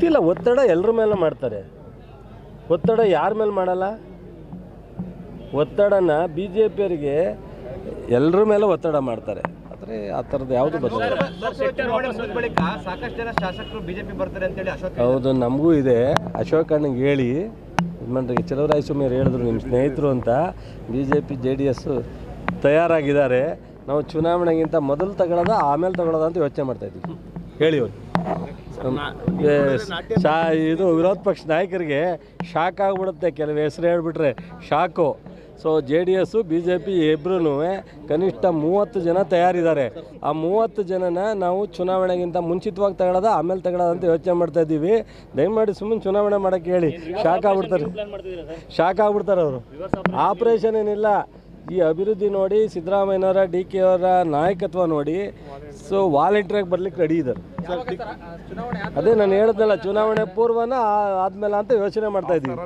ಗೊತ್ತಿಲ್ಲ ಒತ್ತಡ ಎಲ್ಲರ ಮೇಲೆ ಮಾಡ್ತಾರೆ. ಒತ್ತಡ ಯಾರ ಮೇಲೆ ಮಾಡಲ್ಲ? ಒತ್ತಡನ ಬಿ ಜೆ ಪಿಯವರಿಗೆ ಎಲ್ಲರ ಮೇಲೆ ಒತ್ತಡ ಮಾಡ್ತಾರೆ. ಆದರೆ ಆ ಥರದ್ದು ಯಾವುದು ಬದಲಾವಣೆ ಸರ್, ಚುನಾವಣೆ ಮುಗಿದ ಬಳಿಕ ಸಾಕಷ್ಟು ಜನ ಶಾಸಕರು ಬಿಜೆಪಿ ಬರ್ತಾರೆ ಅಂತೇಳಿ ಅಶೋಕ್ ಹೌದು ನಮಗೂ ಇದೆ. ಅಶೋಕ್ ಅಣ್ಣಗೆ ಹೇಳಿ. ಚಲುವರಾಯ ಚಲವರಾಯಸ್ವಾಮಿಯವ್ರು ಹೇಳಿದ್ರು ನಿಮ್ಮ ಸ್ನೇಹಿತರು ಅಂತ. B J P J D S ತಯಾರಾಗಿದ್ದಾರೆ. ನಾವು ಚುನಾವಣೆಗಿಂತ ಮೊದಲು ತಗೊಳ್ಳೋದ ಆಮೇಲೆ ತಗೊಳ್ಳೋದ ಅಂತ ಯೋಚನೆ ಮಾಡ್ತಾಯಿದ್ವಿ ಹೇಳಿ ಅವರು. ಶಾ ಇದು ವಿರೋಧ ಪಕ್ಷ ನಾಯಕರಿಗೆ ಶಾಕ್ ಆಗಿಬಿಡುತ್ತೆ ಕೆಲವು ಹೆಸರು ಹೇಳ್ಬಿಟ್ರೆ shock. So J D S B J P ಇಬ್ಬರೂ ಕನಿಷ್ಠ ಮೂವತ್ತು ಜನ ತಯಾರಿದ್ದಾರೆ. ಆ ಮೂವತ್ತು ಜನನ ನಾವು ಚುನಾವಣೆಗಿಂತ ಮುಂಚಿತವಾಗಿ ತಗೊಳ್ಳೋದ ಆಮೇಲೆ ತಗೊಳ್ಳೋದ ಅಂತ ಯೋಚನೆ ಮಾಡ್ತಾ ಇದ್ದೀವಿ. ದಯಮಾಡಿ ಸುಮ್ಮನೆ ಚುನಾವಣೆ ಮಾಡೋಕ್ಕೆ ಹೇಳಿ. ಶಾಕ್ ಆಗ್ಬಿಡ್ತಾರೆ. ಶಾಕ್ ಆಗ್ಬಿಡ್ತಾರೆ ಅವರು. ಆಪ್ರೇಷನ್ ಏನಿಲ್ಲ. ಈ ಅಭಿವೃದ್ಧಿ ನೋಡಿ ಸಿದ್ದರಾಮಯ್ಯನವರ ಡಿ ಕೆ ಅವರ ನಾಯಕತ್ವ ನೋಡಿ. ಸೊ ವಾಲಂಟಿಯರಾಗಿ ಬರ್ಲಿಕ್ಕೆ ರೆಡಿ ಇದ್ದಾರೆ. ಅದೇ ನಾನು ಹೇಳಿದ್ನಲ್ಲ ಚುನಾವಣೆ ಪೂರ್ವನ ಆ- ಆದ್ಮೇಲೆ ಅಂತ ಯೋಚನೆ ಮಾಡ್ತಾ ಇದ್ದೀವಿ.